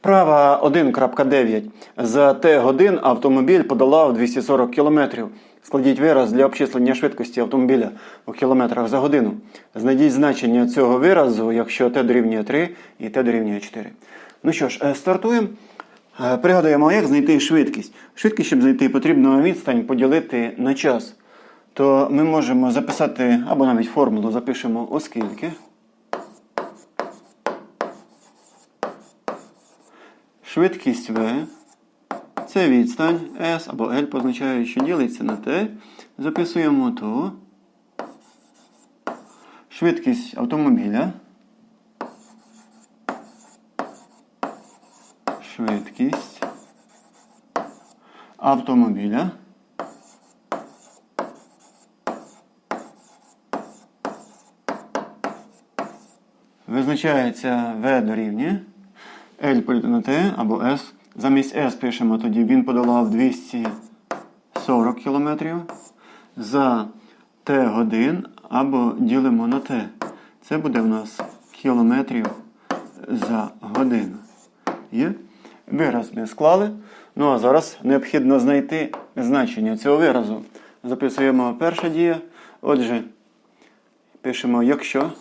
Вправа 1.9. За Т годин автомобіль подолав 240 км. Складіть вираз для обчислення швидкості автомобіля у кілометрах за годину. Знайдіть значення цього виразу, якщо Т дорівнює 3 і Т дорівнює 4. Ну що ж, е, стартуємо. Е, Пригадуємо, як знайти швидкість. Швидкість, щоб знайти, потрібно відстань поділити на час. То ми можемо записати, або навіть формулу запишемо, оскільки. Швидкість V це відстань S або L позначає, що ділиться на T. Записуємо то. Швидкість автомобіля. Швидкість автомобіля. Визначається V дорівнює L поділити на T або S. Замість S пишемо тоді, він подолав 240 км за T годин або ділимо на T. Це буде в нас кілометрів за годину. Є? Вираз ми склали. Ну а зараз необхідно знайти значення цього виразу. Записуємо перша дія. Отже, пишемо якщо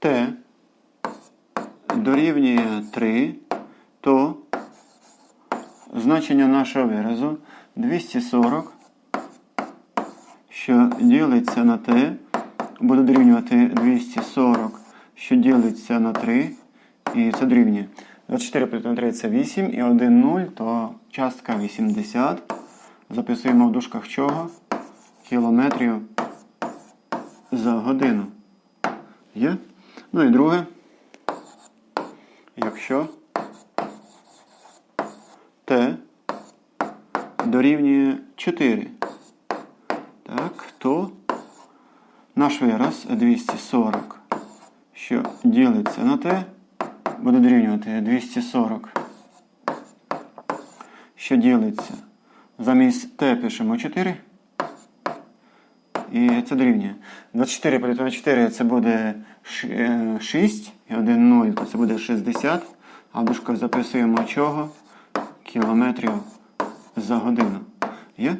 T дорівнює 3, то значення нашого виразу 240, що ділиться на t, буде дорівнювати 240, що ділиться на 3, і це дорівнює. 24 плюс 3 це 8 і 1 0, то частка 80. Записуємо в дужках чого? Кілометрів за годину. Є? Ну і друге. Якщо Т дорівнює 4, так, то наш вираз 240, що ділиться на Т, буде дорівнювати 240, що ділиться. Замість Т пишемо 4. І це дорівнює. 24 поділити на 4 це буде 6 і 1 0, то це буде 60. А в записуємо чого? Кілометрів за годину. Є?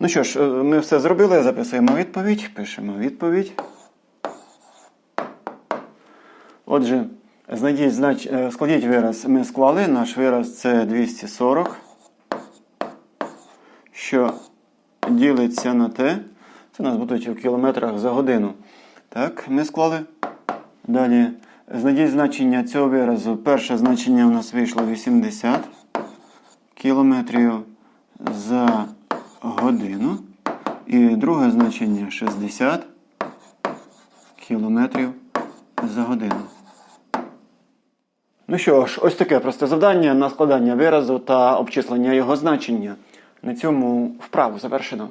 Ну що ж, е, ми все зробили, записуємо відповідь, пишемо відповідь. Отже, знайдіть, знач... е, складіть вираз. Ми склали. Наш вираз це 240, що ділиться на те. Це у нас будуть в кілометрах за годину. Так, ми склали. Далі. Знайдіть значення цього виразу. Перше значення у нас вийшло 80 кілометрів за годину. І друге значення 60 кілометрів за годину. Ну що ж, ось таке просте завдання на складання виразу та обчислення його значення. На цьому вправу завершено.